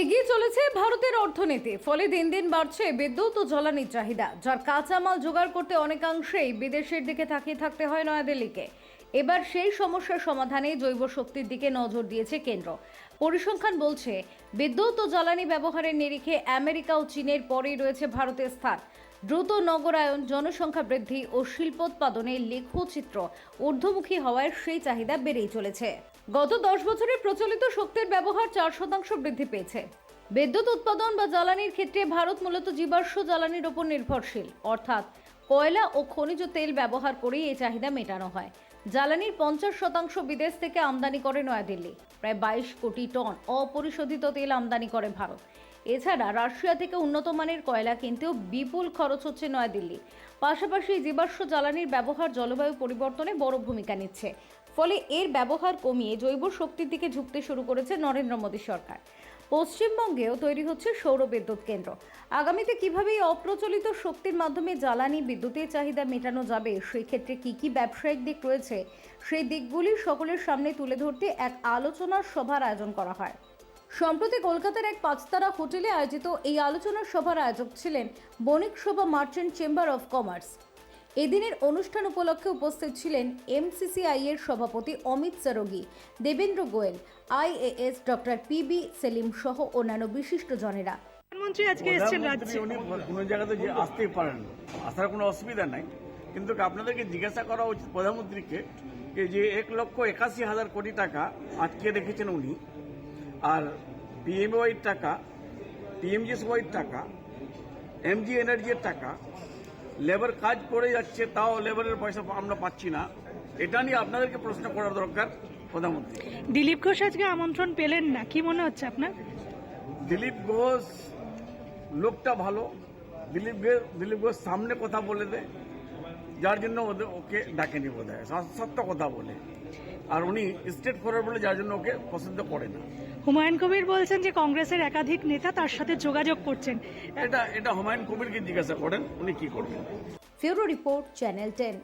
এগিয়ে চলেছে ভারতের অর্থনীতি। ফলে দিন দিন বাড়ছে বিদ্যুৎ ও জ্বালানির চাহিদা, যার কাঁচামাল জোগাড় করতে অনেকাংশেই বিদেশের দিকে তাকিয়ে থাকতে হয় নয়াদিল্লিকে। এবার সেই সমস্যার সমাধানে জৈব শক্তির দিকে নজর দিয়েছে কেন্দ্র। পরিসংখ্যান বলছে, বিদ্যুৎ ও জ্বালানি ব্যবহারের নিরিখে আমেরিকা ও চীনের পরেই রয়েছে ভারতের স্থান। দ্রুত নগরায়ন, জনসংখ্যা বৃদ্ধি ও শিল্পোৎপাদনে লেখচিত্র ঊর্ধ্বমুখী হওয়ায় সেই চাহিদা বেড়েই চলেছে। গত দশ বছরে প্রচলিত শক্তির ব্যবহার চার শতাংশ বৃদ্ধি পেয়েছে। বিদ্যুৎ উৎপাদন বা জ্বালানির ক্ষেত্রে ভারত মূলত জীবাশ্ম জ্বালানির ওপর নির্ভরশীল। অর্থাৎ কয়লা ও খনিজ তেল ব্যবহার করেই এই চাহিদা মেটানো হয়। জ্বালানির পঞ্চাশ শতাংশ বিদেশ থেকে আমদানি করে নয়াদিল্লি। প্রায় বাইশ কোটি টন অপরিশোধিত তেল আমদানি করে ভারত। এছাড়া রাশিয়া থেকে উন্নত মানের কয়লা কিনতেও বিপুল খরচ হচ্ছে নয়াদিল্লি। পাশাপাশি জীবাশ্ম জ্বালানির ব্যবহার জলবায়ু পরিবর্তনে বড় ভূমিকা নিচ্ছে। ফলে এর ব্যবহার কমিয়ে জৈব শক্তির দিকে ঝুঁকতে শুরু করেছে নরেন্দ্র মোদী সরকার। পশ্চিমবঙ্গেও তৈরি হচ্ছে সৌর বিদ্যুৎ কেন্দ্র। আগামীতে কীভাবে এই অপ্রচলিত শক্তির মাধ্যমে জ্বালানি বিদ্যুতের চাহিদা মেটানো যাবে, সেই ক্ষেত্রে কি কি ব্যবসায়িক দিক রয়েছে, সেই দিকগুলি সকলের সামনে তুলে ধরতে এক আলোচনার সভার আয়োজন করা হয়। সম্প্রতি কলকাতার এক পাঁচতারা হোটেলে আয়োজিত এই আলোচনার সভার আয়োজক ছিলেন বণিক সভা মার্চেন্ট চেম্বার অফ কমার্স। এদিনের অনুষ্ঠান উপলক্ষে উপস্থিত ছিলেন এমসিসিআই এর সভাপতি Amit Saraogi Devendra Goel IAS doctor P B Selim সহ অন্যান্য বিশিষ্টজনেরা প্রধানমন্ত্রী আজকে এসেছেন রাজ্যে। উনি কোনো জায়গাতে যে আসতেই পারেন আসার কোনো অসুবিধা নাই। কিন্তু আপনাদেরকে জিজ্ঞাসা করা উচিত প্রধানমন্ত্রীকে যে যে এক লক্ষ একাশি হাজার কোটি টাকা আটকে রেখেছেন উনি আর পিএমওয়াইয়ের টাকা পিএমজিএসওয়াইয়ের টাকা এমজি এনার্জির টাকা লেবার কাজ করে যাচ্ছে তাও লেবারের পয়সা আমরা পাচ্ছি না। এটা নিয়ে আপনাদেরকে প্রশ্ন করার দরকার প্রধানমন্ত্রী। দিলীপ ঘোষ আজকে আমন্ত্রণ পেলেন না কি মনে হচ্ছে আপনার? দিলীপ ঘোষ লোকটা ভালো। দিলীপ ঘোষ দিলীপ ঘোষ সামনে কথা বলে দেয় যার জন্য ওদের ওকে ডাকেনি বোধ হয় সত্য কথা বলে। আর উনি স্টেট ফরওয়ার্ড বলে যার জন্য ওকে পছন্দ করে না। হুমায়ুন কবির বলছেন যে কংগ্রেসের একাধিক নেতা তার সাথে যোগাযোগ করছেন। এটা এটা হুমায়ুন কবিরকে জিজ্ঞাসা করেন উনি কি করবেন। Bureau report channel ten.